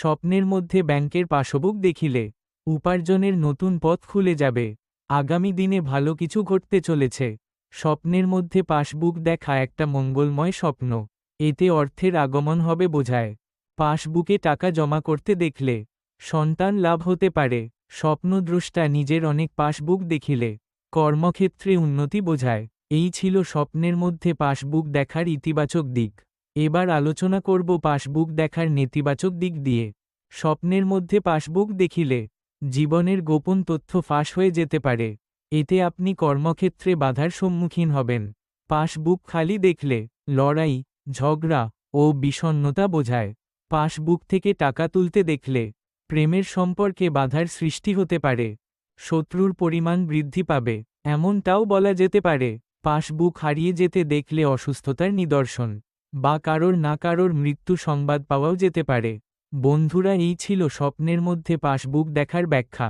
স্বপ্নের মধ্যে ব্যাংকের পাশবুক দেখিলে উপার্জনের নতুন পথ খুলে যাবে। আগামী দিনে ভালো কিছু ঘটতে চলেছে। স্বপ্নের মধ্যে পাসবুক দেখা একটা মঙ্গলময় স্বপ্ন। এতে অর্থের আগমন হবে বোঝায়। পাসবুকে টাকা জমা করতে দেখলে সন্তান লাভ হতে পারে। স্বপ্নদ্রষ্টা নিজের অনেক পাসবুক দেখিলে কর্মক্ষেত্রে উন্নতি বোঝায়। এই ছিল স্বপ্নের মধ্যে পাসবুক দেখার ইতিবাচক দিক। এবার আলোচনা করব পাসবুক দেখার নেতিবাচক দিক দিয়ে। স্বপ্নের মধ্যে পাসবুক দেখিলে, জীবনের গোপন তথ্য ফাঁস হয়ে যেতে পারে। এতে আপনি কর্মক্ষেত্রে বাধার সম্মুখীন হবেন। পাসবুক খালি দেখলে, লড়াই, ঝগড়া ও বিষণ্নতা বোঝায়। পাসবুক থেকে টাকা তুলতে দেখলে, প্রেমের সম্পর্কে বাধার সৃষ্টি হতে পারে। শত্রুর পরিমাণ বৃদ্ধি পাবে, এমনটাও বলা যেতে পারে। পাসবুক হারিয়ে যেতে দেখলে অসুস্থতার নিদর্শন। বা কারোর না কারোর মৃত্যু সংবাদ পাওয়াও যেতে পারে। বন্ধুরা, এই ছিল স্বপ্নের মধ্যে পাসবুক দেখার ব্যাখ্যা।